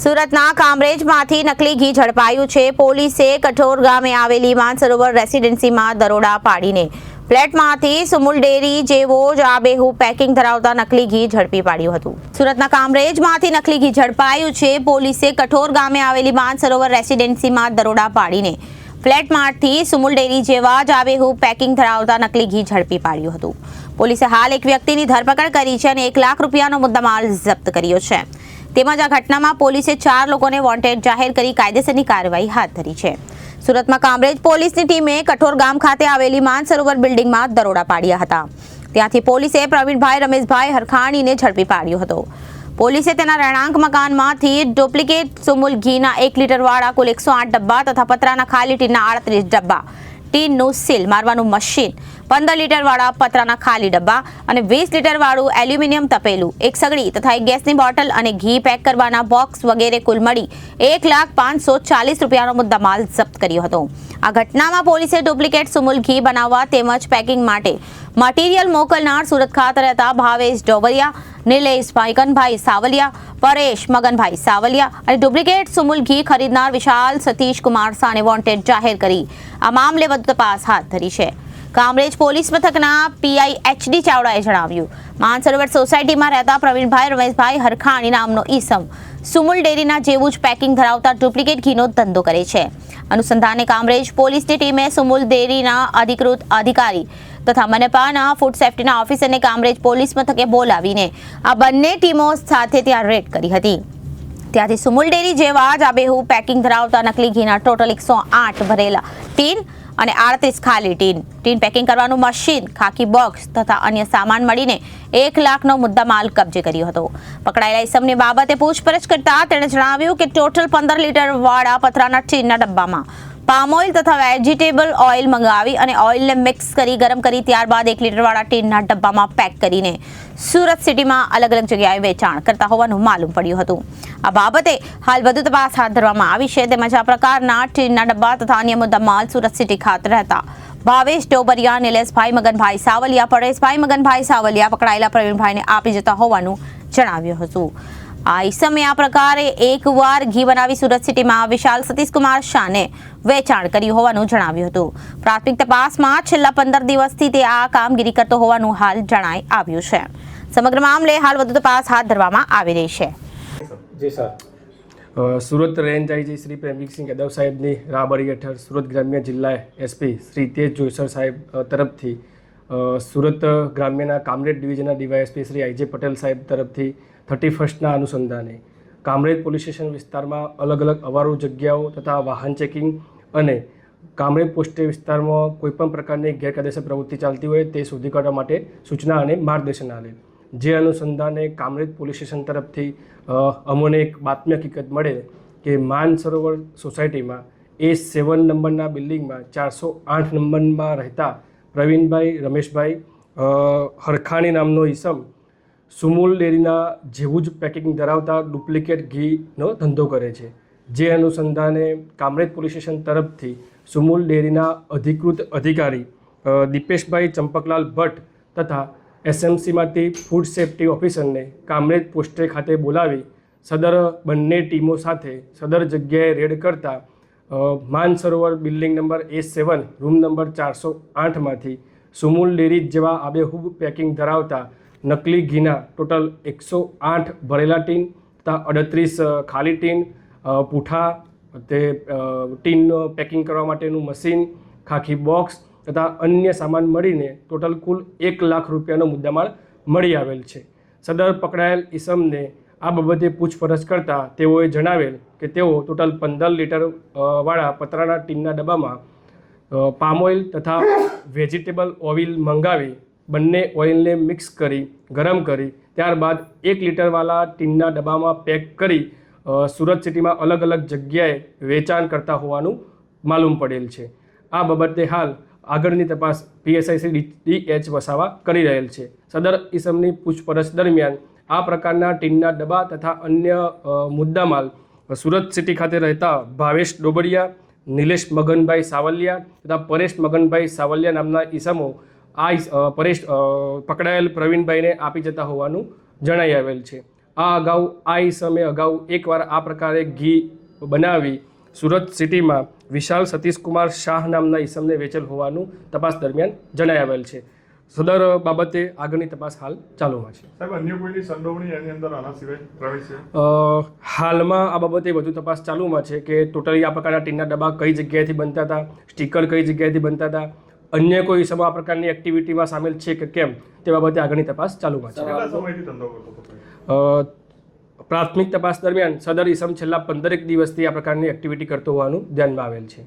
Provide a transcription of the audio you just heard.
સુરતના કામરેજમાંથી નકલી ઘી ઝડપાયું છે. પોલીસે કઠોર ગામે આવેલી માનસરોવર રેસિડેન્સીમાં દરોડા પાડીને ફ્લેટમાંથી સુમુલ ડેરી જેવો જ આબેહુ પેકિંગ ધરાવતા નકલી ઘી ઝડપી પાડ્યું હતું. સુરતના કામરેજમાંથી નકલી ઘી ઝડપાયું છે. પોલીસે કઠોર ગામે આવેલી માનસરોવર રેસિડેન્સીમાં દરોડા પાડીને ફ્લેટમાંથી સુમુલ ડેરી જેવા જ આબેહુ પેકિંગ ધરાવતા નકલી ઘી ઝડપી પાડ્યું હતું. પોલીસે હાલ એક વ્યક્તિની ધરપકડ કરી છે અને એક લાખ રૂપિયાનો મુદ્દામાલ જપ્ત કર્યો છે. તેમજ આ ઘટનામાં પોલીસે ચાર લોકોને વોન્ટેડ જાહેર કરી કાયદેસરની કાર્યવાહી હાથ ધરી છે. સુરતમાં કામરેજ પોલીસની ટીમે કઠોર ગામ ખાતે આવેલી માનસરોવર બિલ્ડિંગમાં દરોડા પાડ્યા હતા. ત્યાંથી પોલીસે પ્રવીણભાઈ, રમેશભાઈ હરખાણીને ઝડપી પાડ્યો હતો. પોલીસે તેના રહેણાંક મકાનમાંથી ડુપ્લિકેટ સુમુલ ઘીના એક લીટરવાળા કુલ એકસો આઠ ડબ્બા તથા પતરાના ખાલી ટીના આડત્રીસ ડબ્બા ટીનનું સીલ મારવાનું મશીન. પંદર લીટરવાળા પતરાના ખાલી ડબ્બા અને વીસ લીટરવાળું એલ્યુમિનિયમ તપેલું, એક સગડી તથા એક ગેસની બોટલ અને ઘી પેક કરવાના બોક્સ વગેરે કુલ મળી એક લાખ પાંચસો ચાલીસ રૂપિયાનો મુદ્દામાલ જપ્ત કર્યો હતો. આ ઘટનામાં પોલીસે ડુપ્લિકેટ સુમુલ ઘી બનાવવા તેમજ પેકિંગ માટે મટીરિયલ મોકલનાર સુરત ખાતે રહેતા ભાવેશ ડોબરિયા નિલેશભાઈ કનભાઈ સાવલિયા, પરેશ મગનભાઈ સાવલિયા અને ડુપ્લિકેટ સુમુલ ઘી ખરીદનાર વિશાલ સતીશ કુમાર સાને વોન્ટેડ જાહેર કરી. આ મામલે વધુ તપાસ હાથ ધરી છે. કામરેજ પોલીસ મથકના પીઆઈ એચડી ચાવડાએ જણાવ્યું, માનસરોવર સોસાયટીમાં રહેતા પ્રવીણભાઈ રમેશભાઈ હરખાણી નામનો ઈસમ સુમુલ ડેરીના જેવું જ પેકિંગ ધરાવતા ડુપ્લિકેટ ઘીનો ધંધો કરે છે. અનુસંધાને કામરેજ પોલીસની ટીમે સુમુલ ડેરીના અધિકૃત અધિકારી તથા મનપાના ફૂડ સેફ્ટીના ઓફિસરને કામરેજ પોલીસ મથકે બોલાવીને આ બંને ટીમો સાથે ત્યાં રેડ કરી હતી. ત્યાંથી સુમુલ ડેરી જેવા જ આબેહૂબ પેકિંગ ધરાવતા નકલી ઘીના ટોટલ એકસો આઠ ભરેલા ટીન અને આડત્રીસ ખાલી ટીન. ટીન પેકિંગ કરવાનું મશીન ખાકી બોક્સ તથા અન્ય સામાન મળીને એક લાખનો મુદ્દા માલ કબજે કર્યો હતો. પકડાયેલા ઇસમની બાબતે પૂછપરછ કરતા તેણે જણાવ્યું કે ટોટલ પંદર લીટર વાળા પથરાના ટીનના ડબ્બામાં પામ ઓઇલ તથા વેજીટેબલ ઓઇલ મંગાવી અને ઓઇલને મિક્સ કરી, ગરમ કરી, ત્યારબાદ એક લીટરવાળા ટીનના ડબ્બામાં પેક કરીને સુરત સિટીમાં અલગ અલગ જગ્યાએ વેચાણ કરતા હોવાનું માલુમ પડ્યું હતું. આ બાબતે હાલ વધુ તપાસ હાથ ધરવામાં આવી છે. તેમજ આ પ્રકારના ટીનના ડબ્બા તથા અન્ય મુદ્દા માલ સુરત સિટી ખાતે રહેતા ભાવેશ ડોબરિયા, નિલેશભાઈ મગનભાઈ સાવલિયા, પરેશભાઈ મગનભાઈ સાવલિયા પકડાયેલા પ્રવીણભાઈને આપી જતા હોવાનું જણાવ્યું હતું. આ ઈસમે આ પ્રકારે એકવાર ઘી બનાવી સુરત સિટીમાં વિશાલ સતીશકુમાર શાહને વેચાણ કર્યું હોવાનું જણાવ્યું હતું. પ્રાથમિક તપાસમાં છેલ્લા પંદર દિવસથી તે આ કામગીરી કરતો હોવાનું હાલ જણાઈ આવ્યું છે. સમગ્ર મામલે હાલ વધુ તપાસ હાથ ધરવામાં આવી રહી છે. જી sir. Surat range IG Shri Premjitsinh Yadav સાહેબની રાહબરી હેઠળ સુરત ગ્રામ્ય જિલ્લા એસપી શ્રી તેજ જોઈસર સાહેબ તરફથી સુરત ગ્રામ્યના કામરેજ ડિવિઝનના ડીવાયએસપી શ્રી આઈજે પટેલ સાહેબ તરફથી થર્ટી ફર્સ્ટના અનુસંધાને કામરેજ પોલીસ સ્ટેશન વિસ્તારમાં અલગ અલગ અવારો જગ્યાઓ તથા વાહન ચેકિંગ અને કામરેજ પોસ્ટે વિસ્તારમાં કોઈપણ પ્રકારની ગેરકાયદેસર પ્રવૃત્તિ ચાલતી હોય તે શોધી કાઢવા માટે સૂચના અને માર્ગદર્શન આપે જે અનુસંધાને કામરેજ પોલીસ સ્ટેશન તરફથી અમોને એક બાતમી હકીકત મળે કે માન સરોવર સોસાયટીમાં એ સેવન નંબરના બિલ્ડિંગમાં ચારસો આઠ નંબરમાં રહેતા પ્રવીણભાઈ, રમેશભાઈ હરખાણી નામનો ઈસમ સુમુલ ડેરીના જેવું જ પેકિંગ ધરાવતા ડુપ્લિકેટ ઘીનો ધંધો કરે છે. જે અનુસંધાને કામરેજ પોલીસ સ્ટેશન તરફથી સુમુલ ડેરીના અધિકૃત અધિકારી દિપેશભાઈ ચંપકલાલ ભટ્ટ તથા એસએમસીમાંથી ફૂડ સેફ્ટી ઓફિસરને કામરેજ પોસ્ટે ખાતે બોલાવી સદર બંને ટીમો સાથે સદર જગ્યાએ રેડ કરતા Mansarovar building number A seven, room number ચારસો આઠમાંથી સુમુલ ડેરી જેવા આબેહૂબ પેકિંગ ધરાવતા નકલી ઘીના ટોટલ એકસો આઠ ભરેલા ટીન તથા અડત્રીસ ખાલી ટીન પૂઠા તે ટીનનું પેકિંગ કરવા માટેનું મશીન, ખાખી બોક્સ તથા અન્ય સામાન મળીને ટોટલ કુલ એક લાખ રૂપિયાનો મુદ્દામાલ મળી આવેલ છે. સદર પકડાયેલ ઈસમને આ બાબતે પૂછપરછ કરતા તેઓએ જણાવેલ કે તેઓ ટોટલ પંદર લીટર વાળા પતરાના ટીનના ડબ્બામાં પામ ઓઇલ તથા વેજીટેબલ ઓઇલ મંગાવી બંને ઓઇલને મિક્સ કરી, ગરમ કરી, ત્યારબાદ એક લીટરવાળા ટીનના ડબ્બામાં પેક કરી સુરત સિટીમાં અલગ અલગ જગ્યાએ વેચાણ કરતા હોવાનું માલુમ પડેલ છે. આ બાબતે હાલ આગળની તપાસ પીએસઆઈસી ડી એચ વસાવા કરી રહેલ છે. સદર ઇસમની પૂછપરછ દરમિયાન આ પ્રકારના ટીનના ડબ્બા તથા અન્ય મુદ્દામાલ સુરત સિટી ખાતે રહેતા ભાવેશ ડોબડિયા નિલેશ મગનભાઈ સાવલિયા તથા પરેશ મગનભાઈ સાવલિયા નામના ઈસમો આ પરેશ પકડાયેલ પ્રવીણભાઈને આપી જતા હોવાનું જણાઈ આવેલ છે. આ અગાઉ, આ ઈસમે અગાઉ એકવાર આ પ્રકારે ઘી બનાવી સુરત સિટીમાં વિશાલ સતીશકુમાર શાહ નામના ઈસમને વેચેલ હોવાનું તપાસ દરમિયાન જણાઈ આવેલ છે. સદર બાબતે આગળની તપાસ હાલ ચાલુમાં છે. સાહેબ અન્ય કોઈની સંડોવણી એની અંદર આના સિવાય પ્રવેશ છે? હાલમાં આ બાબતે વધુ તપાસ ચાલુમાં છે કે ટોટલી આ પ્રકારના ટીનના ડબ્બા કઈ જગ્યાએથી બનતા હતા સ્ટીકર કઈ જગ્યાએથી બનતા હતા અન્ય કોઈ સમા આ પ્રકારની એક્ટિવિટીમાં સામેલ છે કે કેમ તે બાબતે આગળની તપાસ ચાલુમાં છે. પ્રાથમિક તપાસ દરમિયાન સદર ઈસમ છેલ્લા પંદરેક દિવસથી આ પ્રકારની એક્ટિવિટી કરતો હોવાનું ધ્યાનમાં આવેલ છે.